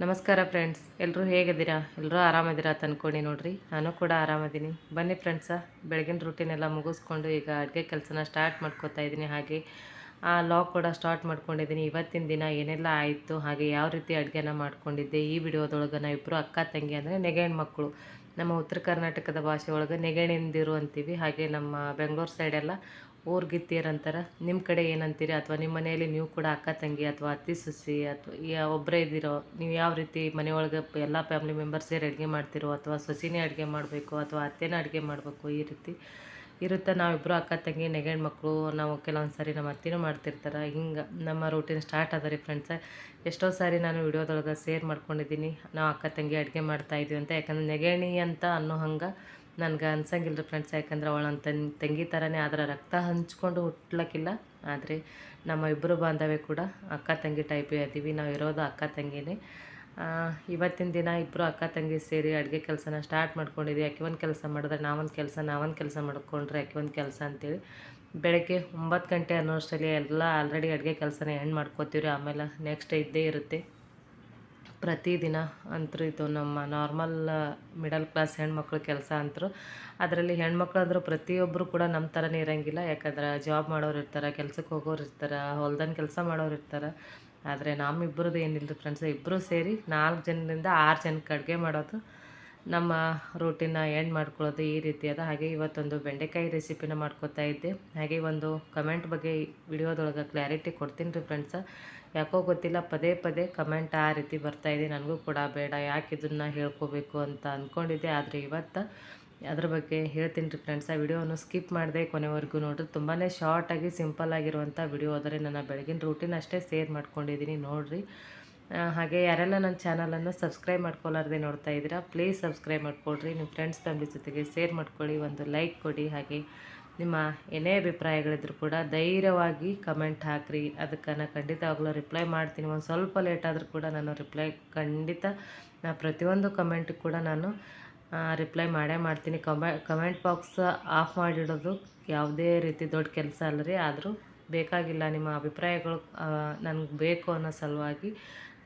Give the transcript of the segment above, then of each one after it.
ನಮಸ್ಕಾರ ಫ್ರೆಂಡ್ಸ್ ಎಲ್ಲರೂ ಹೇಗಿದ್ದೀರಾ? ಎಲ್ಲರೂ ಆರಾಮಿದ್ದೀರಾ ಅಂತ ಅಂದ್ಕೊಂಡು ನೋಡಿರಿ. ನಾನು ಕೂಡ ಆರಾಮಿದ್ದೀನಿ. ಬನ್ನಿ ಫ್ರೆಂಡ್ಸ ಬೆಳಗಿನ ರೂಟೀನ್ ಎಲ್ಲ ಮುಗಿಸ್ಕೊಂಡು ಈಗ ಅಡುಗೆ ಕೆಲಸನ ಸ್ಟಾರ್ಟ್ ಮಾಡ್ಕೋತಾ ಇದ್ದೀನಿ. ಹಾಗೆ ಆ ಲಾಗ್ ಕೂಡ ಸ್ಟಾರ್ಟ್ ಮಾಡ್ಕೊಂಡಿದ್ದೀನಿ. ಇವತ್ತಿನ ದಿನ ಏನೆಲ್ಲ ಆಯಿತು, ಹಾಗೆ ಯಾವ ರೀತಿ ಅಡುಗೆನ ಮಾಡ್ಕೊಂಡಿದ್ದೆ, ಈ ವಿಡಿಯೋದೊಳಗೆ ನಾವು ಇಬ್ಬರು ಅಕ್ಕ, ತಂಗಿ ಅಂದರೆ ನೆಗೆಣ್ ಮಕ್ಕಳು. ನಮ್ಮ ಉತ್ತರ ಕರ್ನಾಟಕದ ಭಾಷೆ ಒಳಗೆ ನೆಗೆಣಿಂದಿರು ಅಂತೀವಿ. ಹಾಗೆ ನಮ್ಮ ಬೆಂಗಳೂರು ಸೈಡೆಲ್ಲ ಊರ್ಗಿತ್ತೀರ್ ಅಂತಾರೆ. ನಿಮ್ಮ ಕಡೆ ಏನಂತೀರಿ? ಅಥವಾ ನಿಮ್ಮ ಮನೆಯಲ್ಲಿ ನೀವು ಕೂಡ ಅಕ್ಕ, ತಂಗಿ ಅಥವಾ ಅತ್ತಿ ಸೊಸಿ ಅಥವಾ ಒಬ್ಬರೇ ಇದ್ದೀರೋ, ನೀವು ಯಾವ ರೀತಿ ಮನೆಯೊಳಗೆ ಎಲ್ಲ ಫ್ಯಾಮಿಲಿ ಮೆಂಬರ್ಸ್ ಸೇರಿ ಅಡುಗೆ ಮಾಡ್ತಿರೋ ಅಥವಾ ಸೊಸಿನೇ ಅಡುಗೆ ಮಾಡಬೇಕು ಅಥವಾ ಅತ್ತೆನೇ ಅಡುಗೆ ಮಾಡಬೇಕು ಈ ರೀತಿ ಇರುತ್ತೆ. ನಾವಿಬ್ಬರು ಅಕ್ಕ, ತಂಗಿ, ನೆಗಣ್ ಮಕ್ಕಳು ನಾವು ಕೆಲವೊಂದು ಸಾರಿ ನಮ್ಮ ಅತ್ತಿನೂ ಮಾಡ್ತಿರ್ತಾರೆ. ಹಿಂಗೆ ನಮ್ಮ ರೂಟೀನ್ ಸ್ಟಾರ್ಟ್ ಅದ ರೀ ಫ್ರೆಂಡ್ಸ ಎಷ್ಟೋ ಸಾರಿ ನಾನು ವಿಡಿಯೋದೊಳಗೆ ಶೇರ್ ಮಾಡ್ಕೊಂಡಿದ್ದೀನಿ. ನಾವು ಅಕ್ಕ, ತಂಗಿ ಅಡುಗೆ ಮಾಡ್ತಾ ಇದೀವಿ ಅಂತ. ಯಾಕಂದ್ರೆ ನೆಗಣಿ ಅಂತ ಅನ್ನೋ ಹಂಗೆ ನನಗೆ ಅನ್ಸಂಗಿಲ್ಲ ರೀ ಫ್ರೆಂಡ್ಸ್ ಯಾಕಂದ್ರೆ ಅವಳ ತಂಗಿ ಥರನೇ ಅದರ ರಕ್ತ ಹಂಚ್ಕೊಂಡು ಹುಟ್ಲಕ್ಕಿಲ್ಲ. ಆದರೆ ನಮ್ಮ ಇಬ್ಬರು ಬಾಂಧವ್ಯ ಕೂಡ ಅಕ್ಕ, ತಂಗಿ ಟೈಪೇ ಅದೀವಿ ನಾವು ಇರೋದು ಅಕ್ಕ, ತಂಗಿನೇ. ಇವತ್ತಿನ ದಿನ ಇಬ್ಬರು ಅಕ್ಕ ತಂಗಿ ಸೇರಿ ಅಡುಗೆ ಕೆಲಸನ ಸ್ಟಾರ್ಟ್ ಮಾಡ್ಕೊಂಡಿದ್ವಿ. ಯಾಕೆ ಒಂದು ಕೆಲಸ ಮಾಡಿದ್ರೆ ನಾವೊಂದು ಕೆಲಸ ನಾವೊಂದು ಕೆಲಸ ಮಾಡ್ಕೊಂಡ್ರೆ ಯಾಕೆ ಒಂದು ಕೆಲಸ ಅಂತೇಳಿ ಬೆಳಗ್ಗೆ ಒಂಬತ್ತು ಗಂಟೆ ಅನ್ನೋಷ್ಟರಲ್ಲಿ ಎಲ್ಲ ಆಲ್ರೆಡಿ ಅಡುಗೆ ಕೆಲಸನ ಹೆಣ್ಣು ಮಾಡ್ಕೋತೀವಿ ಆಮೇಲೆ ನೆಕ್ಸ್ಟ್ ಇದ್ದೇ ಇರುತ್ತೆ. ಪ್ರತಿದಿನ ಅಂತರೂ ಇದು ನಮ್ಮ ನಾರ್ಮಲ್ ಮಿಡಲ್ ಕ್ಲಾಸ್ ಹೆಣ್ಮಕ್ಳ ಕೆಲಸ ಅಂತರೂ ಅದರಲ್ಲಿ ಹೆಣ್ಮಕ್ಳು ಅಂದರೂ ಪ್ರತಿಯೊಬ್ಬರು ಕೂಡ ನಮ್ಮ ಥರನೇ ಇರೋಂಗಿಲ್ಲ. ಯಾಕಂದ್ರೆ ಜಾಬ್ ಮಾಡೋರು ಇರ್ತಾರೆ, ಕೆಲ್ಸಕ್ಕೆ ಹೋಗೋರು ಇರ್ತಾರೆ, ಹೊಲ್ದನ್ ಕೆಲಸ ಮಾಡೋರು ಇರ್ತಾರೆ. ಆದರೆ ನಮ್ಮಿಬ್ಬರದ್ದು ಏನಿಲ್ಲ ಫ್ರೆಂಡ್ಸ್ ಇಬ್ಬರು ಸೇರಿ ನಾಲ್ಕು ಜನರಿಂದ ಆರು ಜನಕ್ಕೆ ಅಡುಗೆ ಮಾಡೋದು. ನಮ್ಮ ರೂಟೀನ ಎಂಡ್ ಮಾಡ್ಕೊಳ್ಳೋದು ಈ ರೀತಿಯಾದ ಹಾಗೆ ಇವತ್ತೊಂದು ಬೆಂಡೆಕಾಯಿ ರೆಸಿಪಿನ ಮಾಡ್ಕೊತಾ ಇದ್ದೆ. ಹಾಗೆ ಒಂದು ಕಮೆಂಟ್ ಬಗ್ಗೆ ವಿಡಿಯೋದೊಳಗೆ ಕ್ಲಾರಿಟಿ ಕೊಡ್ತೀನಿ ರೀ ಫ್ರೆಂಡ್ಸ ಯಾಕೋ ಗೊತ್ತಿಲ್ಲ, ಪದೇ ಪದೇ ಕಮೆಂಟ್ ಆ ರೀತಿ ಬರ್ತಾ ಇದೆ. ನನಗೂ ಕೂಡ ಬೇಡ, ಯಾಕೆ ಇದನ್ನು ಹೇಳ್ಕೋಬೇಕು ಅಂತ ಅಂದ್ಕೊಂಡಿದ್ದೆ ಆದರೆ ಇವತ್ತು ಅದ್ರ ಬಗ್ಗೆ ಹೇಳ್ತೀನಿ ರೀ ಫ್ರೆಂಡ್ಸ್ ಆ ವಿಡಿಯೋವನ್ನು ಸ್ಕಿಪ್ ಮಾಡಿದೆ ಕೊನೆವರೆಗೂ ನೋಡ್ರಿ. ತುಂಬಾ ಶಾರ್ಟಾಗಿ ಸಿಂಪಲ್ ಆಗಿರುವಂಥ ವಿಡಿಯೋ ಆದರೆ ನನ್ನ ಬೆಳಗಿನ ರೂಟೀನ್ ಅಷ್ಟೇ ಸೇರ್ ಮಾಡ್ಕೊಂಡಿದ್ದೀನಿ ನೋಡಿರಿ. ಹಾಗೆ ಯಾರೆಲ್ಲ ನನ್ನ ಚಾನಲನ್ನು ಸಬ್ಸ್ಕ್ರೈಬ್ ಮಾಡ್ಕೊಲಾರ್ದೆ ನೋಡ್ತಾ ಇದ್ದೀರಾ ಪ್ಲೀಸ್ ಸಬ್ಸ್ಕ್ರೈಬ್ ಮಾಡ್ಕೊಳ್ರಿ. ನಿಮ್ಮ ಫ್ರೆಂಡ್ಸ್ ಫ್ಯಾಮಿಲಿ ಜೊತೆಗೆ ಶೇರ್ ಮಾಡ್ಕೊಳ್ಳಿ, ಒಂದು ಲೈಕ್ ಕೊಡಿ. ಹಾಗೆ ನಿಮ್ಮ ಏನೇ ಅಭಿಪ್ರಾಯಗಳಿದ್ರು ಕೂಡ ಧೈರ್ಯವಾಗಿ ಕಮೆಂಟ್ ಹಾಕಿರಿ. ಅದಕ್ಕೆ ನಾನು ಖಂಡಿತವಾಗ್ಲೂ ರಿಪ್ಲೈ ಮಾಡ್ತೀನಿ. ಒಂದು ಸ್ವಲ್ಪ ಲೇಟ್ ಆದರೂ ಕೂಡ ನಾನು ರಿಪ್ಲೈ ಖಂಡಿತ ಪ್ರತಿಯೊಂದು ಕಮೆಂಟ್ ಕೂಡ ನಾನು ರಿಪ್ಲೈ ಮಾಡೇ ಮಾಡ್ತೀನಿ. ಕಮೆ ಕಮೆಂಟ್ ಬಾಕ್ಸ್ ಆಫ್ ಮಾಡಿಡೋದು ಯಾವುದೇ ರೀತಿ ದೊಡ್ಡ ಕೆಲಸ ಅಲ್ಲ ರೀ ಆದರೂ ಬೇಕಾಗಿಲ್ಲ ನಿಮ್ಮ ಅಭಿಪ್ರಾಯಗಳು ನನಗೆ ಬೇಕು ಅನ್ನೋ ಸಲುವಾಗಿ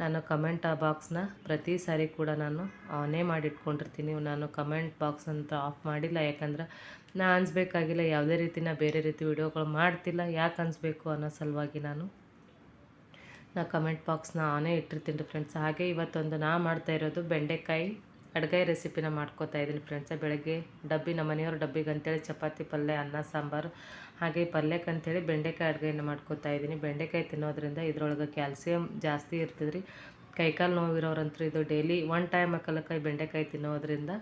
ನಾನು ಕಮೆಂಟ್ ಬಾಕ್ಸ್ನ ಪ್ರತಿ ಸಾರಿ ಕೂಡ ನಾನು ಆನೇ ಮಾಡಿಟ್ಕೊಂಡಿರ್ತೀನಿ. ನಾನು ಕಮೆಂಟ್ ಬಾಕ್ಸ್ ಅಂತ ಆಫ್ ಮಾಡಿಲ್ಲ. ಯಾಕಂದ್ರೆ ನಾ ಅನ್ಸ್ಬೇಕಾಗಿಲ್ಲ, ಯಾವುದೇ ರೀತಿ ನಾ ಬೇರೆ ರೀತಿ ವಿಡಿಯೋಗಳು ಮಾಡ್ತಿಲ್ಲ, ಯಾಕೆ ಅನ್ಸ್ಬೇಕು ಅನ್ನೋ ಸಲುವಾಗಿ ನಾನು ನಾ ಕಮೆಂಟ್ ಬಾಕ್ಸ್ನ ಆನೇ ಇಟ್ಟಿರ್ತೀನಿ ಫ್ರೆಂಡ್ಸ್ ಹಾಗೆ ಇವತ್ತೊಂದು ನಾ ಮಾಡ್ತಾ ಇರೋದು ಬೆಂಡೆಕಾಯಿ ಅಡ್ಗಾಯಿ ರೆಸಿಪಿನ ಮಾಡ್ಕೋತಾ ಇದ್ದೀನಿ ಫ್ರೆಂಡ್ಸ. ಬೆಳಗ್ಗೆ ಡಬ್ಬಿ ನಮ್ಮ ಮನೆಯವ್ರ ಡಬ್ಬಿಗೆ ಅಂತೇಳಿ ಚಪಾತಿ, ಪಲ್ಯ, ಅನ್ನ, ಸಾಂಬಾರು, ಹಾಗೆ ಪಲ್ಯಕ್ಕೆ ಬೆಂಡೆಕಾಯಿ ಅಡುಗೆಯನ್ನು ಮಾಡ್ಕೋತಾ ಇದ್ದೀನಿ. ಬೆಂಡೆಕಾಯಿ ತಿನ್ನೋದ್ರಿಂದ ಇದ್ರೊಳಗೆ ಕ್ಯಾಲ್ಸಿಯಂ ಜಾಸ್ತಿ ಇರ್ತದ್ರಿ. ಕೈಕಾಲು ನೋವಿರೋರಂತೂ ಇದು ಡೈಲಿ ಒನ್ ಟೈಮ್ ಕಲಕಾಯಿ ಬೆಂಡೆಕಾಯಿ ತಿನ್ನೋದ್ರಿಂದ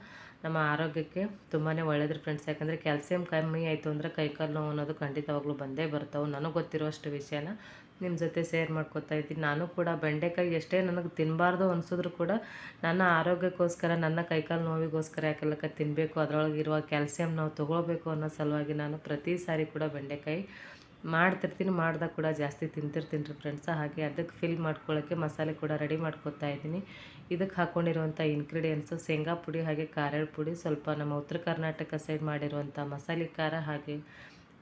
ನಮ್ಮ ಆರೋಗ್ಯಕ್ಕೆ ತುಂಬಾ ಒಳ್ಳೆಯದು ಫ್ರೆಂಡ್ಸ್ ಯಾಕಂದರೆ ಕ್ಯಾಲ್ಸಿಯಂ ಕಮ್ಮಿ ಆಯಿತು ಅಂದರೆ ಕೈಕಾಲು ನೋವು ಅನ್ನೋದು ಖಂಡಿತವಾಗ್ಲೂ ಬಂದೇ ಬರ್ತಾವೆ. ನನಗೆ ಗೊತ್ತಿರೋಷ್ಟು ವಿಷಯನ ನಿಮ್ಮ ಜೊತೆ ಶೇರ್ ಮಾಡ್ಕೊತಾ ಇದ್ದೀನಿ. ನಾನು ಕೂಡ ಬೆಂಡೆಕಾಯಿ ಎಷ್ಟೇ ನನಗೆ ತಿನ್ನಬಾರ್ದು ಅನಿಸಿದ್ರು ಕೂಡ ನನ್ನ ಆರೋಗ್ಯಕ್ಕೋಸ್ಕರ, ನನ್ನ ಕೈಕಾಲು ನೋವಿಗೋಸ್ಕರ ಯಾಕೆಲ್ಲಕ್ಕ ತಿನ್ನಬೇಕು ಅದರೊಳಗೆ ಇರುವ ಕ್ಯಾಲ್ಸಿಯಂ ನಾವು ತೊಗೊಳ್ಬೇಕು ಅನ್ನೋ ಸಲುವಾಗಿ ನಾನು ಪ್ರತಿ ಸಾರಿ ಕೂಡ ಬೆಂಡೆಕಾಯಿ ಮಾಡ್ತಿರ್ತೀನಿ. ಮಾಡಿದಾಗ ಕೂಡ ಜಾಸ್ತಿ ತಿಂತಿರ್ತೀನಿ ರೀ ಫ್ರೆಂಡ್ಸ ಹಾಗೆ ಅದಕ್ಕೆ ಫಿಲ್ ಮಾಡ್ಕೊಳ್ಳೋಕ್ಕೆ ಮಸಾಲೆ ಕೂಡ ರೆಡಿ ಮಾಡ್ಕೊತಾ ಇದ್ದೀನಿ. ಇದಕ್ಕೆ ಹಾಕ್ಕೊಂಡಿರುವಂಥ ಇನ್ಗ್ರೀಡಿಯೆಂಟ್ಸು ಶೇಂಗಾ ಪುಡಿ ಹಾಗೆ ಖಾರದ ಪುಡಿ, ಸ್ವಲ್ಪ ನಮ್ಮ ಉತ್ತರ ಕರ್ನಾಟಕ ಸೈಡ್ ಮಾಡಿರುವಂಥ ಮಸಾಲೆ ಖಾರ ಹಾಗೆ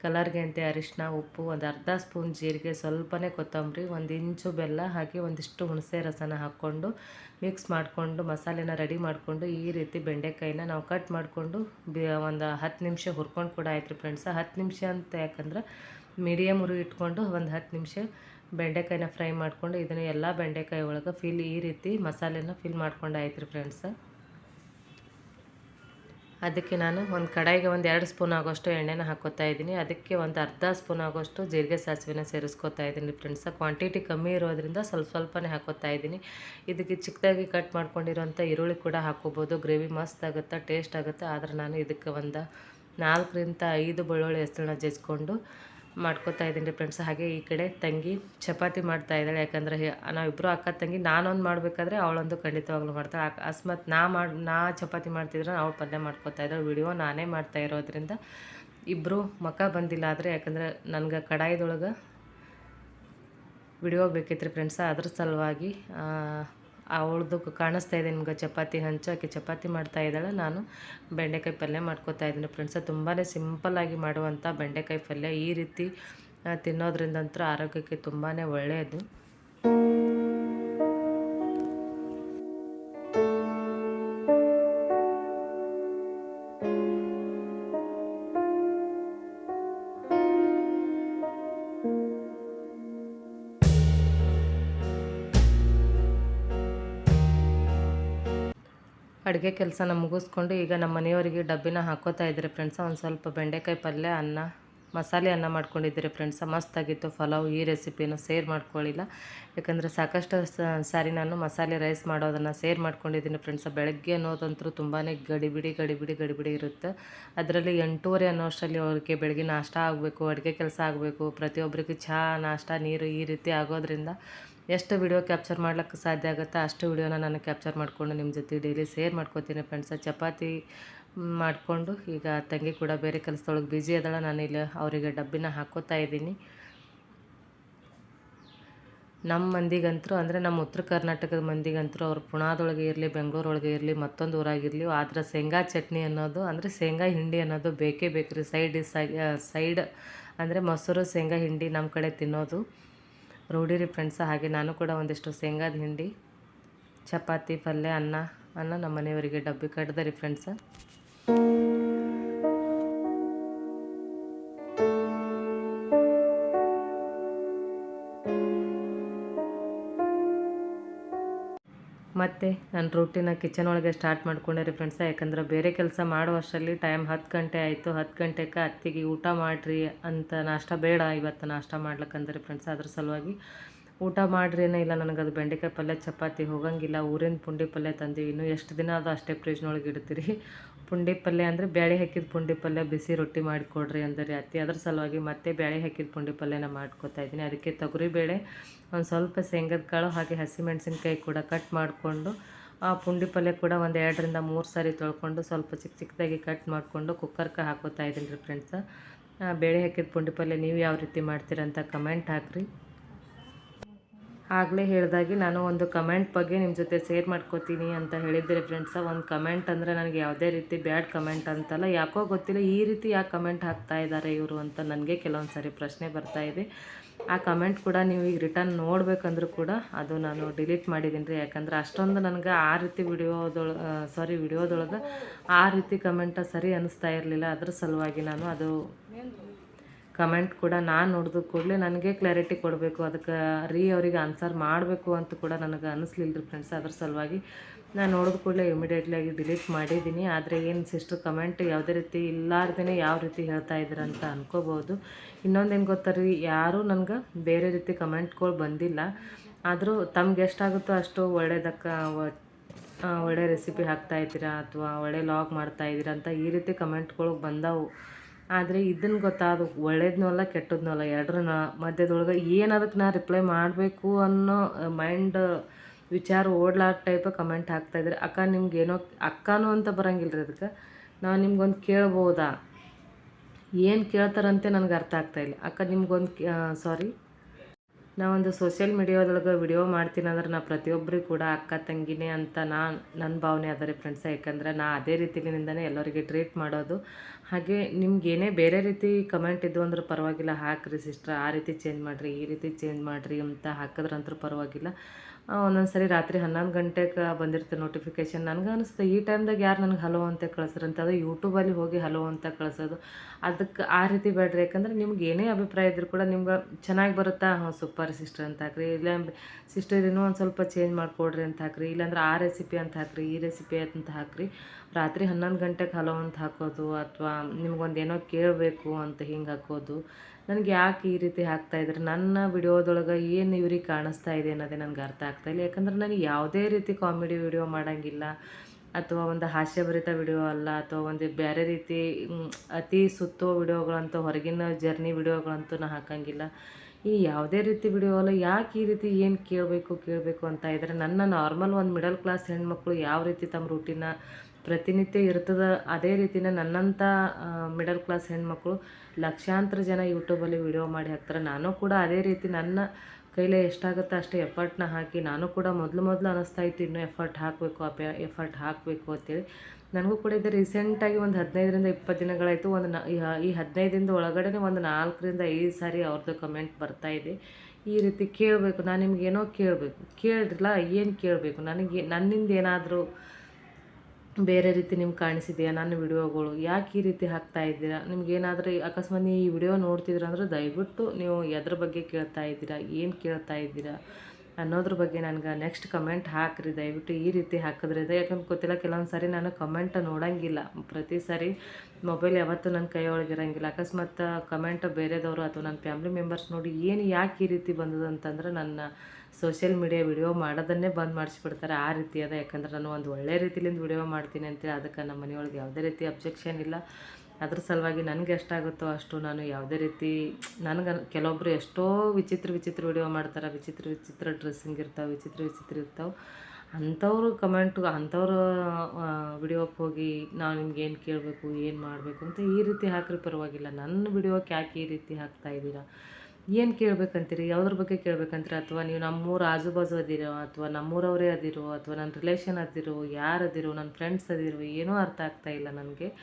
ಕಲರ್ಗೆ ಅಂತೆ ಅರಿಶಿನ ಉಪ್ಪು, ಒಂದು ಅರ್ಧ ಸ್ಪೂನ್ ಜೀರಿಗೆ, ಸ್ವಲ್ಪನೇ ಕೊತ್ತಂಬರಿ, ಒಂದು ಇಂಚು ಬೆಲ್ಲ ಹಾಗೆ ಒಂದಿಷ್ಟು ಹುಣಸೆ ರಸನ ಹಾಕ್ಕೊಂಡು ಮಿಕ್ಸ್ ಮಾಡಿಕೊಂಡು ಮಸಾಲೆನ ರೆಡಿ ಮಾಡಿಕೊಂಡು ಈ ರೀತಿ ಬೆಂಡೆಕಾಯಿನ ನಾವು ಕಟ್ ಮಾಡಿಕೊಂಡು ಒಂದು ಹತ್ತು ನಿಮಿಷ ಹುರ್ಕೊಂಡು ಕೂಡ ಆಯ್ತು ರೀ ಫ್ರೆಂಡ್ಸ ಹತ್ತು ನಿಮಿಷ ಅಂತ ಯಾಕಂದ್ರೆ ಮೀಡಿಯಮ್ ಉರಿ ಇಟ್ಕೊಂಡು ಒಂದು ಹತ್ತು ನಿಮಿಷ ಬೆಂಡೆಕಾಯಿನ ಫ್ರೈ ಮಾಡಿಕೊಂಡು ಇದನ್ನು ಎಲ್ಲ ಬೆಂಡೆಕಾಯಿ ಒಳಗೆ ಫಿಲ್ ಈ ರೀತಿ ಮಸಾಲೆನ ಫಿಲ್ ಮಾಡ್ಕೊಂಡು ಆಯ್ತು ರೀ ಫ್ರೆಂಡ್ಸ ಅದಕ್ಕೆ ನಾನು ಒಂದು ಕಡಾಯಿಗೆ ಒಂದು ಎರಡು ಸ್ಪೂನ್ ಆಗೋಷ್ಟು ಎಣ್ಣೆನ ಹಾಕೋತಾ ಇದ್ದೀನಿ. ಅದಕ್ಕೆ ಒಂದು ಅರ್ಧ ಸ್ಪೂನ್ ಆಗೋಷ್ಟು ಜೀರಿಗೆ ಸಾಸಿವೆನ ಸೇರಿಸ್ಕೊತಾ ಇದ್ದೀನಿ ಫ್ರೆಂಡ್ಸ ಕ್ವಾಂಟಿಟಿ ಕಮ್ಮಿ ಇರೋದ್ರಿಂದ ಸ್ವಲ್ಪ ಸ್ವಲ್ಪನೇ ಹಾಕೋತಾ ಇದ್ದೀನಿ. ಇದಕ್ಕೆ ಚಿಕ್ಕದಾಗಿ ಕಟ್ ಮಾಡ್ಕೊಂಡಿರೋಂಥ ಈರುಳ್ಳಿ ಕೂಡ ಹಾಕೋಬೋದು. ಗ್ರೇವಿ ಮಸ್ತ್ ಆಗುತ್ತೆ ಟೇಸ್ಟ್ ಆಗುತ್ತೆ. ಆದರೆ ನಾನು ಇದಕ್ಕೆ ಒಂದು ನಾಲ್ಕರಿಂದ ಐದು ಬೆಳ್ಳುಳ್ಳಿ ಹೆಸರನ್ನ ಜಜ್ಕೊಂಡು ಮಾಡ್ಕೋತಾ ಇದ್ದೀನಿ ರೀ ಫ್ರೆಂಡ್ಸ್ ಹಾಗೆ ಈ ಕಡೆ ತಂಗಿ ಚಪಾತಿ ಮಾಡ್ತಾ ಇದ್ದಾಳೆ. ಯಾಕಂದರೆ ನಾವಿಬ್ಬರು ಅಕ್ಕ ತಂಗಿ, ನಾನೊಂದು ಮಾಡಬೇಕಾದ್ರೆ ಅವಳೊಂದು ಖಂಡಿತವಾಗ್ಲೂ ಮಾಡ್ತಾಳೆ. ಅಸ್ಮತ್ ನಾ ಮಾಡಿ, ನಾ ಚಪಾತಿ ಮಾಡ್ತಿದ್ರೆ ಅವಳು ಪಲ್ಯ ಮಾಡ್ಕೋತಾ ಇದ್ದಾಳೆ. ವಿಡಿಯೋ ನಾನೇ ಮಾಡ್ತಾ ಇರೋದ್ರಿಂದ ಇಬ್ಬರು ಮಕ ಬಂದಿಲ್ಲ ಆದರೆ, ಯಾಕಂದ್ರೆ ನನಗೆ ಕಡಾಯಿದೊಳಗೆ ವಿಡಿಯೋ ಬೇಕಿತ್ತು ರೀ ಫ್ರೆಂಡ್ಸ ಅದ್ರ ಸಲುವಾಗಿ ಅವಳದು ಕಾಣಿಸ್ತಾ ಇದೆ ನಿಮ್ಗೆ ಚಪಾತಿ ಹಂಚು ಆಕೆ ಚಪಾತಿ ಮಾಡ್ತಾ ಇದ್ದಾಳೆ. ನಾನು ಬೆಂಡೆಕಾಯಿ ಪಲ್ಯ ಮಾಡ್ಕೋತಾ ಇದ್ದೀನಿ ಫ್ರೆಂಡ್ಸ. ತುಂಬಾ ಸಿಂಪಲ್ಲಾಗಿ ಮಾಡುವಂಥ ಬೆಂಡೆಕಾಯಿ ಪಲ್ಯ. ಈ ರೀತಿ ತಿನ್ನೋದ್ರಿಂದಂತೂ ಆರೋಗ್ಯಕ್ಕೆ ತುಂಬಾ ಒಳ್ಳೆಯದು. ಅಡುಗೆ ಕೆಲಸನ ಮುಗಿಸ್ಕೊಂಡು ಈಗ ನಮ್ಮ ಮನೆಯವರಿಗೆ ಡಬ್ಬಿನ ಹಾಕೋತಾ ಇದ್ದಾರೆ ಫ್ರೆಂಡ್ಸ. ಒಂದು ಸ್ವಲ್ಪ ಬೆಂಡೆಕಾಯಿ ಪಲ್ಯ, ಅನ್ನ, ಮಸಾಲೆ ಅನ್ನ ಮಾಡ್ಕೊಂಡಿದ್ದೀರಿ ಫ್ರೆಂಡ್ಸ. ಮಸ್ತಾಗಿತ್ತು ಪಲಾವ್. ಈ ರೆಸಿಪಿನ ಸೇರ್ ಮಾಡ್ಕೊಳ್ಳಿಲ್ಲ. ಯಾಕಂದರೆ ಸಾಕಷ್ಟು ಸಾರಿ ನಾನು ಮಸಾಲೆ ರೈಸ್ ಮಾಡೋದನ್ನು ಸೇರ್ ಮಾಡ್ಕೊಂಡಿದ್ದೀನಿ ಫ್ರೆಂಡ್ಸ. ಬೆಳಗ್ಗೆ ಅನ್ನೋದಂತರೂ ತುಂಬಾ ಗಡಿಬಿಡಿ ಗಡಿಬಿಡಿ ಗಡಿಬಿಡಿ ಇರುತ್ತೆ. ಅದರಲ್ಲಿ ಎಂಟೂವರೆ ಅನ್ನೋ ಅಷ್ಟರಲ್ಲಿ ಅವ್ರಿಗೆ ಬೆಳಗ್ಗೆ ನಾಷ್ಟ ಆಗಬೇಕು, ಅಡುಗೆ ಕೆಲಸ ಆಗಬೇಕು. ಪ್ರತಿಯೊಬ್ಬರಿಗೂ ಚಹಾ ನಾಷ್ಟ, ನೀರು ಈ ರೀತಿ ಆಗೋದ್ರಿಂದ ಎಷ್ಟು ವಿಡಿಯೋ ಕ್ಯಾಪ್ಚರ್ ಮಾಡ್ಲಿಕ್ಕೆ ಸಾಧ್ಯ ಆಗುತ್ತೆ ಅಷ್ಟು ವಿಡಿಯೋನ ನಾನು ಕ್ಯಾಪ್ಚರ್ ಮಾಡಿಕೊಂಡು ನಿಮ್ಮ ಜೊತೆ ಡೈಲಿ ಶೇರ್ ಮಾಡ್ಕೋತೀನಿ ಫ್ರೆಂಡ್ಸ ಚಪಾತಿ ಮಾಡಿಕೊಂಡು ಈಗ ತಂಗಿ ಕೂಡ ಬೇರೆ ಕೆಲಸದೊಳಗೆ ಬಿಜಿ ಅದಳ. ನಾನು ಇಲ್ಲಿ ಅವರಿಗೆ ಡಬ್ಬಿನ ಹಾಕೋತಾ ಇದ್ದೀನಿ. ನಮ್ಮ ಮಂದಿಗಂತರೂ ಅಂದರೆ ನಮ್ಮ ಉತ್ತರ ಕರ್ನಾಟಕದ ಮಂದಿಗಂತರೂ ಅವ್ರು ಪುಣಾದೊಳಗೆ ಇರಲಿ, ಬೆಂಗಳೂರೊಳಗೆ ಇರಲಿ, ಮತ್ತೊಂದು ಊರಾಗಿರಲಿ, ಆದ್ರೆ ಶೇಂಗಾ ಚಟ್ನಿ ಅನ್ನೋದು ಅಂದರೆ ಶೇಂಗಾ ಹಿಂಡಿ ಅನ್ನೋದು ಬೇಕೇ ಬೇಕು ರೀ ಸೈಡ್ ಸೈಡ್ ಅಂದರೆ ಮೊಸರು, ಶೇಂಗಾ ಹಿಂಡಿ ನಮ್ಮ ಕಡೆ ತಿನ್ನೋದು. ರೂಢಿ ರೀ ಫ್ರೆಂಡ್ಸ ಹಾಗೆ ನಾನು ಕೂಡ ಒಂದಿಷ್ಟು ಶೇಂಗಾದ ಹಿಂಡಿ, ಚಪಾತಿ, ಪಲ್ಯ, ಅನ್ನ ಅನ್ನ ನಮ್ಮ ಮನೆಯವರಿಗೆ ಡಬ್ಬಿ ಕಡ್ದೆ ರೀ ಫ್ರೆಂಡ್ಸ. ಮತ್ತು ನನ್ನ ರೂಟಿನ ಕಿಚನ್ ಒಳಗೆ ಸ್ಟಾರ್ಟ್ ಮಾಡ್ಕೊಂಡೆ ರೀ ಫ್ರೆಂಡ್ಸ ಯಾಕಂದ್ರೆ ಬೇರೆ ಕೆಲಸ ಮಾಡುವಷ್ಟರಲ್ಲಿ ಟೈಮ್ ಹತ್ತು ಗಂಟೆ ಆಯಿತು. ಹತ್ತು ಗಂಟೆಗೆ ಅತ್ತಿಗೆ ಊಟ ಮಾಡಿರಿ ಅಂತ ನಾಷ್ಟ ಬೇಡ. ಇವತ್ತು ನಾಷ್ಟ ಮಾಡ್ಲಕ್ಕಂದ್ರಿ ಫ್ರೆಂಡ್ಸ್ ಅದ್ರ ಸಲುವಾಗಿ ಊಟ ಮಾಡ್ರಿ ಇಲ್ಲ ನನಗೆ ಅದು ಬೆಂಡೆಕಾಯಿ ಪಲ್ಯ, ಚಪಾತಿ ಹೋಗಂಗಿಲ್ಲ. ಊರಿನ ಪುಂಡಿ ಪಲ್ಯ ತಂದೀವಿ. ಇನ್ನೂ ಎಷ್ಟು ದಿನ ಅದು ಅಷ್ಟೇ ಫ್ರಿಜ್ನೊಳಗೆ ಇಡ್ತೀರಿ. ಪುಂಡಿ ಪಲ್ಯ ಅಂದರೆ ಬ್ಯಾಳೆ ಹಾಕಿದ ಪುಂಡಿ ಪಲ್ಯ ಬಿಸಿ ರೊಟ್ಟಿ ಮಾಡಿಕೊಡ್ರಿ ಅಂದರೆ ಅತ್ತಿ. ಅದ್ರ ಸಲುವಾಗಿ ಮತ್ತೆ ಬ್ಯಾಳೆ ಹಾಕಿದ ಪುಂಡಿ ಪಲ್ಯನ ಮಾಡ್ಕೊತಾ ಇದ್ದೀನಿ. ಅದಕ್ಕೆ ತೊಗರಿಬೇಳೆ ಒಂದು ಸ್ವಲ್ಪ ಶೇಂಗದ ಕಾಳು ಹಾಗೆ ಹಸಿಮೆಣಸಿನ್ಕಾಯಿ ಕೂಡ ಕಟ್ ಮಾಡಿಕೊಂಡು, ಆ ಪುಂಡಿ ಪಲ್ಯ ಕೂಡ ಒಂದು ಎರಡರಿಂದ ಮೂರು ಸಾರಿ ತೊಳ್ಕೊಂಡು ಸ್ವಲ್ಪ ಚಿಕ್ಕ ಚಿಕ್ಕದಾಗಿ ಕಟ್ ಮಾಡಿಕೊಂಡು ಕುಕ್ಕರ್ಗೆ ಹಾಕೋತಾ ಇದ್ದೀನಿ ರೀ ಫ್ರೆಂಡ್ಸ ಬೇಳೆ ಹಾಕಿದ ಪುಂಡಿ ಪಲ್ಯ ನೀವು ಯಾವ ರೀತಿ ಮಾಡ್ತೀರಂತ ಕಮೆಂಟ್ ಹಾಕ್ರಿ. ಆಗಲೇ ಹೇಳಿದಾಗಿ ನಾನು ಒಂದು ಕಮೆಂಟ್ ಬಗ್ಗೆ ನಿಮ್ಮ ಜೊತೆ ಶೇರ್ ಮಾಡ್ಕೋತೀನಿ ಅಂತ ಹೇಳಿದ್ದೆ ಫ್ರೆಂಡ್ಸ ಒಂದು ಕಮೆಂಟ್ ಅಂದರೆ ನನಗೆ ಯಾವುದೇ ರೀತಿ ಬ್ಯಾಡ್ ಕಮೆಂಟ್ ಅಂತಲ್ಲ, ಯಾಕೋ ಗೊತ್ತಿಲ್ಲ ಈ ರೀತಿ ಯಾಕೆ ಕಮೆಂಟ್ ಹಾಕ್ತಾ ಇದ್ದಾರೆ ಇವರು ಅಂತ ನನಗೆ ಕೆಲವೊಂದು ಸಾರಿ ಪ್ರಶ್ನೆ ಬರ್ತಾ ಇದೆ. ಆ ಕಮೆಂಟ್ ಕೂಡ ನೀವು ಈಗ ರಿಟರ್ನ್ ನೋಡಬೇಕಂದ್ರೂ ಕೂಡ ಅದು ನಾನು ಡಿಲೀಟ್ ಮಾಡಿದ್ದೀನಿ ರೀ ಯಾಕಂದ್ರೆ ಅಷ್ಟೊಂದು ನನಗೆ ಆ ರೀತಿ ವಿಡಿಯೋದೊಳ ಸಾರಿ ವಿಡಿಯೋದೊಳಗೆ ಆ ರೀತಿ ಕಮೆಂಟ ಸರಿ ಅನ್ನಿಸ್ತಾ ಇರಲಿಲ್ಲ. ಅದ್ರ ಸಲುವಾಗಿ ನಾನು ಅದು ಕಮೆಂಟ್ ಕೂಡ ನಾನು ನೋಡಿದ ಕೂಡಲೇ ನನಗೆ ಕ್ಲಾರಿಟಿ ಕೊಡಬೇಕು. ಅದಕ್ಕೆ ರೀ ಅವರಿಗೆ ಆನ್ಸರ್ ಮಾಡಬೇಕು ಅಂತ ಕೂಡ ನನಗೆ ಅನ್ನಿಸ್ಲಿಲ್ಲ ರೀ ಫ್ರೆಂಡ್ಸ್ ಅದ್ರ ಸಲುವಾಗಿ. ನಾನು ನೋಡಿದ ಕೂಡಲೇ ಇಮಿಡಿಯೇಟ್ಲಿ ಆಗಿ ಡಿಲೀಟ್ ಮಾಡಿದ್ದೀನಿ. ಆದರೆ ಏನು ಸಿಸ್ಟರ್ ಕಮೆಂಟ್ ಯಾವುದೇ ರೀತಿ ಇಲ್ಲಾರ್ದೇ ಯಾವ ರೀತಿ ಹೇಳ್ತಾ ಇದ್ದೀರ ಅಂತ ಅನ್ಕೋಬೋದು. ಇನ್ನೊಂದೇನು ಗೊತ್ತಾ ರೀ, ಯಾರೂ ನನಗೆ ಬೇರೆ ರೀತಿ ಕಮೆಂಟ್ಗಳು ಬಂದಿಲ್ಲ. ಆದರೂ ತಮ್ಗೆ ಎಷ್ಟಾಗುತ್ತೋ ಅಷ್ಟು ಒಳ್ಳೆಯದಕ್ಕೆ ಒಳ್ಳೆ ರೆಸಿಪಿ ಹಾಕ್ತಾ ಇದ್ದೀರಾ ಅಥವಾ ಒಳ್ಳೆ ಲಾಗ್ ಮಾಡ್ತಾ ಇದ್ದೀರಾ ಅಂತ ಈ ರೀತಿ ಕಮೆಂಟ್ಗಳು ಬಂದವು. ಆದರೆ ಇದನ್ನು ಗೊತ್ತಾ, ಅದು ಒಳ್ಳೇದನ್ನೂ ಅಲ್ಲ ಕೆಟ್ಟದ್ನೂ ಅಲ್ಲ ಎರಡರ ಮಧ್ಯದೊಳಗೆ ಏನು ಅದಕ್ಕೆ ನಾ ರಿಪ್ಲೈ ಮಾಡಬೇಕು ಅನ್ನೋ ಮೈಂಡ್ ವಿಚಾರ ಓಡ್ಲಾಟ ಟೈಪ್ ಕಮೆಂಟ್ ಹಾಕ್ತಾಯಿದ್ರೆ ಅಕ್ಕ ನಿಮ್ಗೆ ಏನೋ ಅಕ್ಕನೂ ಅಂತ ಬರಂಗಿಲ್ಲ ರೀ ಅದಕ್ಕೆ ನಾವು ನಿಮ್ಗೊಂದು ಕೇಳ್ಬೋದಾ? ಏನು ಕೇಳ್ತಾರಂತೆ ನನಗೆ ಅರ್ಥ ಆಗ್ತಾಯಿಲ್ಲ ಅಕ್ಕ ನಿಮ್ಗೊಂದು ಸಾರಿ ನಾವೊಂದು ಸೋಷಿಯಲ್ ಮೀಡಿಯಾದೊಳಗೆ ವಿಡಿಯೋ ಮಾಡ್ತೀನಿ ಅಂದ್ರೆ ನಾ ಪ್ರತಿಯೊಬ್ಬರಿಗೂ ಕೂಡ ಅಕ್ಕ, ತಂಗಿನೇ ಅಂತ ನಾನು ನನ್ನ ಭಾವನೆ ಅದ ರೀ ಫ್ರೆಂಡ್ಸ ಯಾಕಂದ್ರೆ ನಾ ಅದೇ ರೀತಿಲಿನಿಂದನೇ ಎಲ್ಲರಿಗೆ ಟ್ರೀಟ್ ಮಾಡೋದು. ಹಾಗೆ ನಿಮ್ಗೇನೇ ಬೇರೆ ರೀತಿ ಕಮೆಂಟ್ ಇದ್ದು ಅಂದ್ರೆ ಪರವಾಗಿಲ್ಲ, ಹಾಕ್ರಿ ಸಿಸ್ಟ್ರ್ ಆ ರೀತಿ ಚೇಂಜ್ ಮಾಡಿರಿ, ಈ ರೀತಿ ಚೇಂಜ್ ಮಾಡಿರಿ ಅಂತ ಹಾಕಿದ್ರಂತೂ ಪರವಾಗಿಲ್ಲ. ಒಂದೊಂದು ಸರಿ ರಾತ್ರಿ ಹನ್ನೊಂದು ಗಂಟೆಗೆ ಬಂದಿರುತ್ತೆ ನೋಟಿಫಿಕೇಷನ್ ನನಗೆ ಅನಿಸ್ತು ಈ ಟೈಮ್ದಾಗ ಯಾರು ನನಗೆ ಹಲೋ ಅಂತ ಕಳಿಸ್ರಂತ? ಅದು ಯೂಟ್ಯೂಬಲ್ಲಿ ಹೋಗಿ ಹಲೋ ಅಂತ ಕಳಿಸೋದು. ಅದಕ್ಕೆ ಆ ರೀತಿ ಬೇಡ್ರಿ. ಯಾಕಂದ್ರೆ ನಿಮ್ಗೆ ಏನೇ ಅಭಿಪ್ರಾಯ ಇದ್ರೂ ಕೂಡ ನಿಮ್ಗೆ ಚೆನ್ನಾಗಿ ಬರುತ್ತಾ? ಹಾಂ ಸೂಪರ್ ಸಿಸ್ಟರ್ ಅಂತ ಹಾಕ್ರಿ. ಇಲ್ಲ ಸಿಸ್ಟರ್ ಇನ್ನೂ ಒಂದು ಸ್ವಲ್ಪ ಚೇಂಜ್ ಮಾಡಿಕೊಡ್ರಿ ಅಂತ ಹಾಕ್ರಿ. ಇಲ್ಲಾಂದ್ರೆ ಆ ರೆಸಿಪಿ ಅಂತ ಹಾಕ್ರಿ, ಈ ರೆಸಿಪಿ ಅಂತ ಹಾಕ್ರಿ. ರಾತ್ರಿ ಹನ್ನೊಂದು ಗಂಟೆಗೆ ಹಲೋ ಅಂತ ಹಾಕೋದು, ಅಥವಾ ನಿಮ್ಗೊಂದು ಏನೋ ಕೇಳಬೇಕು ಅಂತ ಹಿಂಗೆ ಹಾಕೋದು. ನನಗೆ ಯಾಕೆ ಈ ರೀತಿ ಹಾಕ್ತಾ ಇದ್ದಾರೆ ನನ್ನ ವಿಡಿಯೋದೊಳಗೆ ಏನು ಇವ್ರಿಗೆ ಕಾಣಿಸ್ತಾ ಇದೆ ಅನ್ನೋದೇ ನನಗೆ ಅರ್ಥ ಆಗ್ತಾ ಇಲ್ಲ. ಯಾಕಂದ್ರೆ ನನಗೆ ಯಾವುದೇ ರೀತಿ ಕಾಮಿಡಿ ವಿಡಿಯೋ ಮಾಡೋಂಗಿಲ್ಲ, ಅಥವಾ ಒಂದು ಹಾಸ್ಯಭರಿತ ವಿಡಿಯೋ ಅಲ್ಲ, ಅಥವಾ ಒಂದು ಬೇರೆ ರೀತಿ ಅತಿ ಸುತ್ತೋ ವಿಡಿಯೋಗಳಂತೂ, ಹೊರಗಿನ ಜರ್ನಿ ವಿಡಿಯೋಗಳಂತೂ ನಾನು ಹಾಕಂಗಿಲ್ಲ. ಈ ಯಾವುದೇ ರೀತಿ ವಿಡಿಯೋ ಅಲ್ಲ, ಯಾಕೆ ಈ ರೀತಿ ಏನು ಕೇಳಬೇಕು ಕೇಳಬೇಕು ಅಂತ ಇದ್ದರೆ ನನ್ನ ನಾರ್ಮಲ್ ಒಂದು ಮಿಡಲ್ ಕ್ಲಾಸ್ ಹೆಣ್ಮಕ್ಳು ಯಾವ ರೀತಿ ತಮ್ಮ ರೂಟಿನ ಪ್ರತಿನಿತ್ಯ ಇರ್ತದ ಅದೇ ರೀತಿನ ನನ್ನಂಥ ಮಿಡಲ್ ಕ್ಲಾಸ್ ಹೆಣ್ಮಕ್ಳು ಲಕ್ಷಾಂತರ ಜನ ಯೂಟ್ಯೂಬಲ್ಲಿ ವಿಡಿಯೋ ಮಾಡಿ ಹಾಕ್ತಾರೆ. ನಾನು ಕೂಡ ಅದೇ ರೀತಿ ನನ್ನ ಕೈಲೇ ಎಷ್ಟಾಗುತ್ತೋ ಅಷ್ಟೇ ಎಫರ್ಟ್ನ ಹಾಕಿ ನಾನು ಕೂಡ ಮೊದಲು ಮೊದಲು ಅನ್ನಿಸ್ತಾ ಇತ್ತು ಇನ್ನೂ ಎಫರ್ಟ್ ಹಾಕಬೇಕು ಅಪ್ಪ ಎಫರ್ಟ್ ಹಾಕಬೇಕು ಅಂತೇಳಿ. ನನಗೂ ಕೂಡ ಇದು ರೀಸೆಂಟಾಗಿ ಒಂದು ಹದಿನೈದರಿಂದ ಇಪ್ಪತ್ತು ದಿನಗಳಾಯಿತು. ಒಂದು ನ, ಈ ಹದಿನೈದಿಂದ ದಿನದ ಒಳಗಡೆ ಒಂದು ನಾಲ್ಕರಿಂದ ಐದು ಸಾರಿ ಅವ್ರದ್ದು ಕಮೆಂಟ್ ಇದೆ. ಈ ರೀತಿ ಕೇಳಬೇಕು. ನಾನು ನಿಮ್ಗೇನೋ ಕೇಳಬೇಕು. ಕೇಳಿರಲ್ಲ, ಏನು ಕೇಳಬೇಕು? ನನಗೆ, ನನ್ನಿಂದ ಏನಾದರೂ ಬೇರೆ ರೀತಿ ನಿಮ್ಗೆ ಕಾಣಿಸಿದೆಯಾ? ನನ್ನ ವಿಡಿಯೋಗಳು ಯಾಕೆ ಈ ರೀತಿ ಹಾಕ್ತಾ ಇದ್ದೀರಾ? ನಿಮ್ಗೇನಾದರೂ ಅಕಸ್ಮಾತ್ ನೀವು ಈ ವಿಡಿಯೋ ನೋಡ್ತಿದ್ದೀರ ಅಂದ್ರೆ ದಯವಿಟ್ಟು ನೀವು ಎದ್ರ ಬಗ್ಗೆ ಕೇಳ್ತಾ ಇದ್ದೀರಾ? ಏನು ಕೇಳ್ತಾ ಇದ್ದೀರಾ? ಅನ್ನೋದ್ರ ಬಗ್ಗೆ ನನಗೆ ನೆಕ್ಸ್ಟ್ ಕಮೆಂಟ್ ಹಾಕ್ರಿ. ದಯವಿಟ್ಟು ಈ ರೀತಿ ಹಾಕಿದ್ರಿಂದ ಯಾಕಂದ್ರೆ ಗೊತ್ತಿಲ್ಲ, ಕೆಲವೊಂದು ಸಾರಿ ನಾನು ಕಮೆಂಟ್ ನೋಡೋಂಗಿಲ್ಲ. ಪ್ರತಿ ಸಾರಿ ಮೊಬೈಲ್ ಯಾವತ್ತೂ ನನ್ನ ಕೈಯೊಳಗೆ ಇರೋಂಗಿಲ್ಲ. ಅಕಸ್ಮಾತ್ ಕಮೆಂಟ್ ಬೇರೆದವರು ಅಥವಾ ನನ್ನ ಫ್ಯಾಮ್ಲಿ ಮೆಂಬರ್ಸ್ ನೋಡಿ ಏನು ಯಾಕೆ ಈ ರೀತಿ ಬಂದದಂತಂದ್ರೆ ನನ್ನ ಸೋಷಿಯಲ್ ಮೀಡಿಯಾ ವಿಡಿಯೋ ಮಾಡೋದನ್ನೇ ಬಂದ್ ಮಾಡಿಸ್ಬಿಡ್ತಾರೆ ಆ ರೀತಿ ಅದ. ಯಾಕಂದ್ರೆ ನಾನು ಒಂದು ಒಳ್ಳೆ ರೀತಿಲಿಂದ ವಿಡಿಯೋ ಮಾಡ್ತೀನಿ ಅಂತೇಳಿ ಅದಕ್ಕೆ ನಮ್ಮ ಮನೆಯೊಳಗೆ ಯಾವುದೇ ರೀತಿ ಅಬ್ಜೆಕ್ಷನ್ ಇಲ್ಲ. ಅದ್ರ ಸಲುವಾಗಿ ನನಗೆ ಎಷ್ಟಾಗುತ್ತೋ ಅಷ್ಟು ನಾನು ಯಾವುದೇ ರೀತಿ ನನಗೆ ಕೆಲವೊಬ್ಬರು ಎಷ್ಟೋ ವಿಚಿತ್ರ ವಿಚಿತ್ರ ವಿಡಿಯೋ ಮಾಡ್ತಾರೆ, ವಿಚಿತ್ರ ವಿಚಿತ್ರ ಡ್ರೆಸ್ಸಿಂಗ್ ಇರ್ತಾವೆ, ವಿಚಿತ್ರ ವಿಚಿತ್ರ ಇರ್ತಾವೆ. ಅಂಥವ್ರು ಕಮೆಂಟು ಅಂಥವ್ರು ವಿಡಿಯೋಕ್ಕೆ ಹೋಗಿ ನಾವು ನಿಮ್ಗೆ ಏನು ಕೇಳಬೇಕು, ಏನು ಮಾಡಬೇಕು ಅಂತ ಈ ರೀತಿ ಹಾಕ್ರಿ ಪರವಾಗಿಲ್ಲ. ನನ್ನ ವಿಡಿಯೋಕ್ಕೆ ಯಾಕೆ ಈ ರೀತಿ ಹಾಕ್ತಾ ಇದ್ದೀರಾ? ಏನು ಕೇಳಬೇಕಂತೀರಿ? ಯಾವುದ್ರ ಬಗ್ಗೆ ಕೇಳಬೇಕಂತೀರಿ? ಅಥವಾ ನೀವು ನಮ್ಮೂರ ಆಜು ಬಾಜು ಅದಿರೋ, ಅಥವಾ ನಮ್ಮೂರವರೇ ಅದಿರೋ, ಅಥವಾ ನನ್ನ ರಿಲೇಷನ್ ಅದಿರೋ, ಯಾರು ಅದಿರೋ ನನ್ನ ಫ್ರೆಂಡ್ಸ್ ಅದಿರೋ, ಏನೂ ಅರ್ಥ ಆಗ್ತಾ ಇಲ್ಲ ನನಗೆ.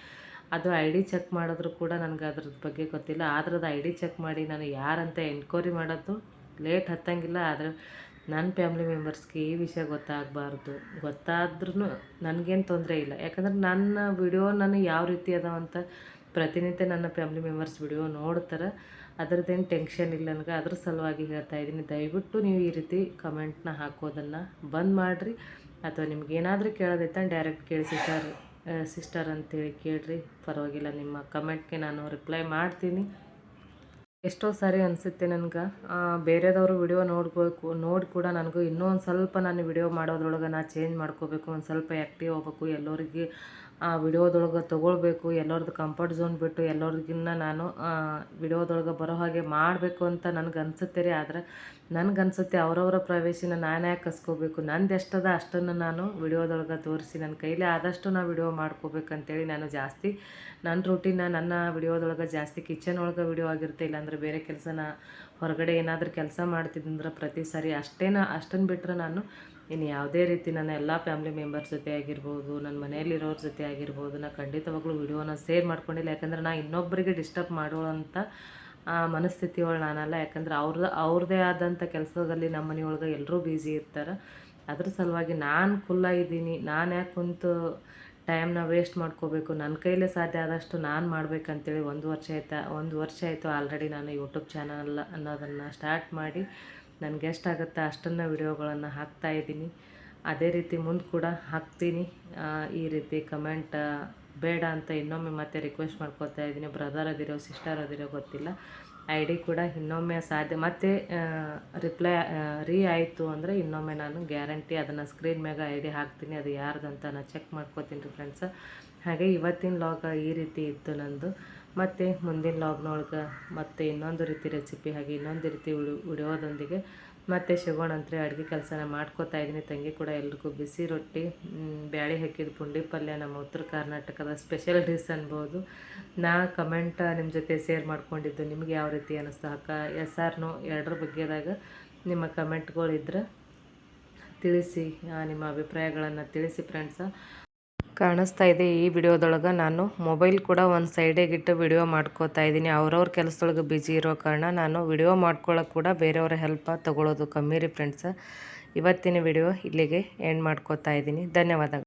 ಅದು ಐ ಡಿ ಚೆಕ್ ಮಾಡಿದ್ರು ಕೂಡ ನನಗೆ ಅದ್ರ ಬಗ್ಗೆ ಗೊತ್ತಿಲ್ಲ. ಆದ್ರದ್ದು ಐ ಡಿ ಚೆಕ್ ಮಾಡಿ ನಾನು ಯಾರಂತ ಎನ್ಕ್ವೈರಿ ಮಾಡೋದು ಲೇಟ್ ಹತ್ತಂಗಿಲ್ಲ. ಆದರೆ ನನ್ನ ಫ್ಯಾಮ್ಲಿ ಮೆಂಬರ್ಸ್ಗೆ ಈ ವಿಷಯ ಗೊತ್ತಾಗಬಾರ್ದು. ಗೊತ್ತಾದ್ರೂ ನನಗೇನು ತೊಂದರೆ ಇಲ್ಲ. ಯಾಕಂದ್ರೆ ನನ್ನ ವಿಡಿಯೋ ನಾನು ಯಾವ ರೀತಿ ಅದಾವಂತ ಪ್ರತಿನಿತ್ಯ ನನ್ನ ಫ್ಯಾಮ್ಲಿ ಮೆಂಬರ್ಸ್ ವಿಡಿಯೋ ನೋಡ್ತಾರೆ. ಅದರದ್ದೇನು ಟೆನ್ಷನ್ ಇಲ್ಲ ನನಗೆ, ಅದ್ರ ಸಲುವಾಗಿ ಹೇಳ್ತಾ ಇದ್ದೀನಿ. ದಯವಿಟ್ಟು ನೀವು ಈ ರೀತಿ ಕಮೆಂಟ್ನ ಹಾಕೋದನ್ನು ಬಂದ್ ಮಾಡಿರಿ. ಅಥವಾ ನಿಮ್ಗೆ ಏನಾದರೂ ಕೇಳೋದೈತೆ ಡೈರೆಕ್ಟ್ ಕೇಳಿ ಸಿಸ್ಟರ್ ಸಿಸ್ಟರ್ ಅಂತೇಳಿ ಕೇಳಿರಿ. ಪರವಾಗಿಲ್ಲ, ನಿಮ್ಮ ಕಮೆಂಟ್ಗೆ ನಾನು ರಿಪ್ಲೈ ಮಾಡ್ತೀನಿ. ಎಷ್ಟೋ ಸಾರಿ ಅನಿಸುತ್ತೆ ನನಗೆ. ಬೇರೆದವರು ವಿಡಿಯೋ ನೋಡ್ಬೇಕು, ನೋಡಿ ಕೂಡ ನನಗೂ ಇನ್ನೂ ಒಂದು ಸ್ವಲ್ಪ ನಾನು ವಿಡಿಯೋ ಮಾಡೋದ್ರೊಳಗೆ ನಾ ಚೇಂಜ್ ಮಾಡ್ಕೋಬೇಕು, ಒಂದು ಸ್ವಲ್ಪ ಆ್ಯಕ್ಟಿವ್ ಹೋಗ್ಬೇಕು ಎಲ್ಲರಿಗೆ ಆ ವಿಡಿಯೋದೊಳಗೆ ತೊಗೊಳ್ಬೇಕು ಎಲ್ಲರದ್ದು ಕಂಫರ್ಟ್ ಝೋನ್ ಬಿಟ್ಟು ಎಲ್ಲರಿಗಿನ್ನ ನಾನು ವಿಡಿಯೋದೊಳಗೆ ಬರೋ ಹಾಗೆ ಮಾಡಬೇಕು ಅಂತ ನನಗೆ ಅನ್ಸುತ್ತೆ ರೀ. ಆದರೆ ನನಗನ್ಸುತ್ತೆ ಅವರವರ ಪ್ರವೇಶನ ನಾನು ಯಾಕೆ ಕಸ್ಕೋಬೇಕು? ನಂದು ಎಷ್ಟದ ಅಷ್ಟನ್ನು ನಾನು ವಿಡಿಯೋದೊಳಗೆ ತೋರಿಸಿ ನನ್ನ ಕೈಲಿ ಆದಷ್ಟು ನಾನು ವಿಡಿಯೋ ಮಾಡ್ಕೋಬೇಕಂತೇಳಿ ನಾನು ಜಾಸ್ತಿ ನನ್ನ ರೂಟೀನ ನನ್ನ ವಿಡಿಯೋದೊಳಗೆ ಜಾಸ್ತಿ ಕಿಚನ್ ಒಳಗೆ ವಿಡಿಯೋ ಆಗಿರುತ್ತೆ, ಇಲ್ಲಾಂದ್ರೆ ಬೇರೆ ಕೆಲಸನ ಹೊರಗಡೆ ಏನಾದರೂ ಕೆಲಸ ಮಾಡ್ತಿದ್ದಂದ್ರೆ ಪ್ರತಿ ಸಾರಿ ಅಷ್ಟೇನ ಅಷ್ಟನ್ನು ಬಿಟ್ಟರೆ ನಾನು ಇನ್ನು ಯಾವುದೇ ರೀತಿ ನನ್ನ ಎಲ್ಲ ಫ್ಯಾಮಿಲಿ ಮೆಂಬರ್ಸ್ ಜೊತೆ ಆಗಿರ್ಬೋದು, ನನ್ನ ಮನೆಯಲ್ಲಿರೋರ ಜೊತೆ ಆಗಿರ್ಬೋದು ನಾನು ಖಂಡಿತವಾಗ್ಲೂ ವಿಡಿಯೋನ ಸೇರ್ ಮಾಡ್ಕೊಂಡಿಲ್ಲ. ಯಾಕಂದ್ರೆ ನಾನು ಇನ್ನೊಬ್ಬರಿಗೆ ಡಿಸ್ಟರ್ಬ್ ಮಾಡೋವಂಥ ಆ ಮನಸ್ಥಿತಿ ಒಳಗೆ ನಾನಲ್ಲ. ಯಾಕಂದ್ರೆ ಅವ್ರದ್ದು ಅವ್ರದ್ದೇ ಆದಂಥ ಕೆಲಸದಲ್ಲಿ ನಮ್ಮ ಮನೆಯೊಳಗೆ ಎಲ್ಲರೂ ಬ್ಯುಸಿ ಇರ್ತಾರೆ. ಅದ್ರ ಸಲುವಾಗಿ ನಾನು ಖುಲ್ಲ ಇದ್ದೀನಿ ನಾನು ಯಾಕೆ ಕುಂತು ಟೈಮ್ನ ವೇಸ್ಟ್ ಮಾಡ್ಕೋಬೇಕು? ನನ್ನ ಕೈಲೇ ಸಾಧ್ಯ ಆದಷ್ಟು ನಾನು ಮಾಡಬೇಕಂತೇಳಿ ಒಂದು ವರ್ಷ ಆಯ್ತಾ, ಒಂದು ವರ್ಷ ಆಯಿತು ಆಲ್ರೆಡಿ ನಾನು ಯೂಟ್ಯೂಬ್ ಚಾನಲ್ ಅನ್ನೋದನ್ನು ಸ್ಟಾರ್ಟ್ ಮಾಡಿ ನನಗೆ ಎಷ್ಟಾಗುತ್ತೆ ಅಷ್ಟನ್ನು ವಿಡಿಯೋಗಳನ್ನು ಇದ್ದೀನಿ. ಅದೇ ರೀತಿ ಮುಂದೆ ಕೂಡ ಹಾಕ್ತೀನಿ. ಈ ರೀತಿ ಕಮೆಂಟ್ ಬೇಡ ಅಂತ ಇನ್ನೊಮ್ಮೆ ಮತ್ತೆ ರಿಕ್ವೆಸ್ಟ್ ಮಾಡ್ಕೋತಾ ಇದ್ದೀನಿ. ಬ್ರದರ್ ಅದಿರೋ ಸಿಸ್ಟರ್ ಅದಿರೋ ಗೊತ್ತಿಲ್ಲ. ಐ ಡಿ ಕೂಡ ಇನ್ನೊಮ್ಮೆ ಸಾಧ್ಯ. ಮತ್ತೆ ರಿಪ್ಲೈ ರೀ ಆಯಿತು ಅಂದರೆ ಇನ್ನೊಮ್ಮೆ ನಾನು ಗ್ಯಾರಂಟಿ ಅದನ್ನು ಸ್ಕ್ರೀನ್ ಮ್ಯಾಗ ಐ ಡಿ ಹಾಕ್ತೀನಿ. ಅದು ಯಾರ್ದಂತ ನಾನು ಚೆಕ್ ಮಾಡ್ಕೋತೀನಿ ರೀ ಫ್ರೆಂಡ್ಸ್ ಹಾಗೆ ಇವತ್ತಿನ ಲಾಗ ಈ ರೀತಿ ಇತ್ತು ನಂದು. ಮತ್ತು ಮುಂದಿನ ಲಾಗ್ನೊಳಗೆ ಮತ್ತು ಇನ್ನೊಂದು ರೀತಿ ರೆಸಿಪಿ ಹಾಗೆ ಇನ್ನೊಂದು ರೀತಿ ಉಡಿಯೋದೊಂದಿಗೆ ಮತ್ತು ಶಿವಣ್ಣಂತ್ರಿ ಅಡುಗೆ ಕೆಲಸನ ಮಾಡ್ಕೋತಾ ಇದ್ದೀನಿ. ತಂಗಿ ಕೂಡ ಎಲ್ರಿಗೂ ಬಿಸಿ ರೊಟ್ಟಿ ಬ್ಯಾಳಿ ಹಾಕಿದ ಪುಂಡಿ ಪಲ್ಯ ನಮ್ಮ ಉತ್ತರ ಕರ್ನಾಟಕದ ಸ್ಪೆಷಲ್ ಡಿಸ್ ಅನ್ಬೋದು. ನಾ ಕಮೆಂಟ್ ನಿಮ್ಮ ಜೊತೆ ಶೇರ್ ಮಾಡ್ಕೊಂಡಿದ್ದು ನಿಮಗೆ ಯಾವ ರೀತಿ ಅನ್ನಿಸ್ತು ಅಕ್ಕ ಎಸ್ ಆರ್ ನೋ ಎರಡರ ಬಗ್ಗೆದಾಗ ನಿಮ್ಮ ಕಮೆಂಟ್ಗಳಿದ್ರೆ ತಿಳಿಸಿ ನಿಮ್ಮ ಅಭಿಪ್ರಾಯಗಳನ್ನು ತಿಳಿಸಿ ಫ್ರೆಂಡ್ಸ ಕಾಣಿಸ್ತಾ ಇದೆ ಈ ವಿಡಿಯೋದೊಳಗೆ. ನಾನು ಮೊಬೈಲ್ ಕೂಡ ಒಂದು ಸೈಡಿಗಿಟ್ಟು ವಿಡಿಯೋ ಮಾಡ್ಕೋತಾ ಇದ್ದೀನಿ. ಅವ್ರವ್ರ ಕೆಲಸದೊಳಗೆ ಬ್ಯುಸಿ ಇರೋ ಕಾರಣ ನಾನು ವಿಡಿಯೋ ಮಾಡ್ಕೊಳ್ಳೋಕೆ ಕೂಡ ಬೇರೆಯವರ ಹೆಲ್ಪ್ ತೊಗೊಳೋದು ಕಮ್ಮಿ ರೀ ಫ್ರೆಂಡ್ಸ್ ಇವತ್ತಿನ ವಿಡಿಯೋ ಇಲ್ಲಿಗೆ ಎಂಡ್ ಮಾಡ್ಕೋತಾ ಇದ್ದೀನಿ. ಧನ್ಯವಾದಗಳು.